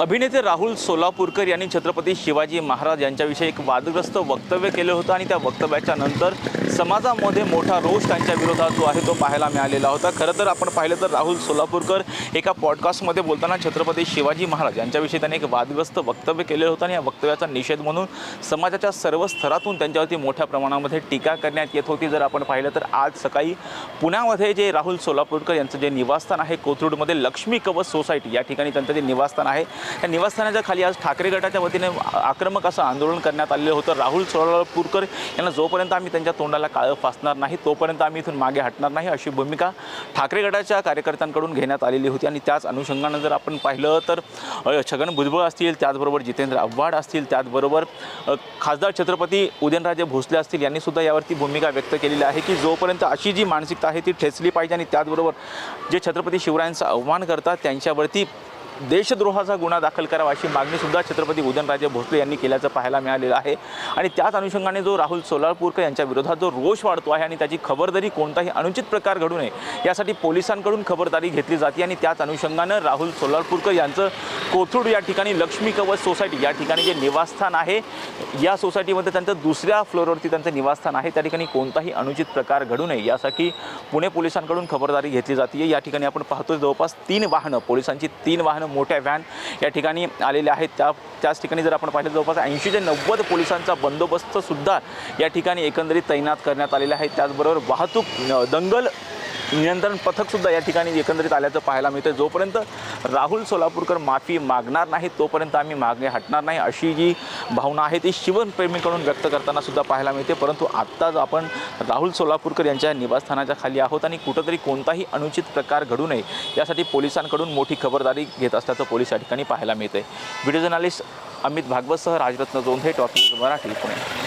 अभिनेते राहुल सोलापूरकर यांनी छत्रपती शिवाजी महाराज यांच्याविषयी एक वादग्रस्त वक्तव्य केलं होतं आणि त्या वक्तव्याच्या नंतर समाजामध्ये मोठा रोष त्यांच्या विरोधात जो आहे तो पाहायला मिळालेला होता. खरं तर आपण पाहिलं तर राहुल सोलापूरकर एका पॉडकास्टमध्ये बोलताना छत्रपती शिवाजी महाराज यांच्याविषयी त्यांनी एक वादग्रस्त वक्तव्य केलेलं होतं आणि या वक्तव्याचा निषेध म्हणून समाजाच्या सर्व स्तरातून त्यांच्यावरती मोठ्या प्रमाणामध्ये टीका करण्यात येत होती. जर आपण पाहिलं तर आज सकाळी पुण्यामध्ये जे राहुल सोलापूरकर यांचं जे निवासस्थान आहे कोथरूडमध्ये लक्ष्मी कवच सोसायटी या ठिकाणी त्यांचं जे निवासस्थान आहे या निवासस्थानाच्या खाली आज ठाकरे गटाच्या वतीने आक्रमक असं आंदोलन करण्यात आलेलं होतं. राहुल सोळापूरकर यांना जोपर्यंत आम्ही त्यांच्या तोंडाला काळं फासणार नाही तोपर्यंत आम्ही इथून मागे हटणार नाही अशी भूमिका ठाकरे गटाच्या कार्यकर्त्यांकडून घेण्यात आलेली होती. आणि त्याच अनुषंगानं जर आपण पाहिलं तर छगन भुजबळ असतील त्याचबरोबर जितेंद्र आव्हाड असतील त्याचबरोबर खासदार छत्रपती उदयनराजे भोसले असतील यांनी सुद्धा यावरती भूमिका व्यक्त केलेली आहे की जोपर्यंत अशी जी मानसिकता आहे ती ठेचली पाहिजे आणि त्याचबरोबर जे छत्रपती शिवरायांचा अवमान करतात त्यांच्यावरती देशद्रोहाचा गुन्हा दाखल करावा अशी मागणीसुद्धा छत्रपती उदयनराजे भोसले यांनी केल्याचं पाहायला मिळालेलं आहे. आणि त्याच अनुषंगाने जो राहुल सोलापूरकर यांच्या विरोधात जो रोष वाढतो आहे आणि त्याची खबरदारी कोणताही अनुचित प्रकार घडू नये यासाठी पोलिसांकडून खबरदारी घेतली जाते आणि त्याच अनुषंगानं राहुल सोलापूरकर यांचं कोथरूड या ठिकाणी लक्ष्मी कवच सोसायटी या ठिकाणी जे निवासस्थान आहे या सोसायटीमध्ये त्यांचं दुसऱ्या फ्लोअरवरती त्यांचं निवासस्थान आहे. त्या ठिकाणी कोणताही अनुचित प्रकार घडू नये यासाठी पुणे पोलिसांकडून खबरदारी घेतली जाते. या ठिकाणी आपण पाहतो जवळपास तीन वाहनं पोलिसांची तीन वाहनं मोठ्या व्हॅन या ठिकाणी आलेल्या आहेत. त्या त्याच ठिकाणी जर आपण पाहिलं जवळपास ऐंशी ते नव्वद पोलिसांचा बंदोबस्तसुद्धा या ठिकाणी एकंदरीत तैनात करण्यात आलेला आहे. त्याचबरोबर वाहतूक दंगल नियंत्रण पथकसुद्धा या ठिकाणी एकंदरीत आल्याचं पाहायला मिळतं जोपर्यंत राहुल सोलापूरकर माफी मागणार नाही तोपर्यंत आम्ही मागे हटणार नाही अशी जी भावना आहे ती शिवप्रेमीकडून व्यक्त करताना सुद्धा पाहायला मिळते. परंतु आत्ताच आपण राहुल सोलापूरकर यांच्या निवासस्थानाच्या खाली आहोत आणि कुठंतरी कोणताही अनुचित प्रकार घडू नये यासाठी पोलिसांकडून मोठी खबरदारी घेत असल्याचं पोलीस या ठिकाणी पाहायला मिळते व्हिडिओ जर्नालिस्ट अमित भागवतसह राजरत्न जोंधे टॉपिक मराठी पुणे.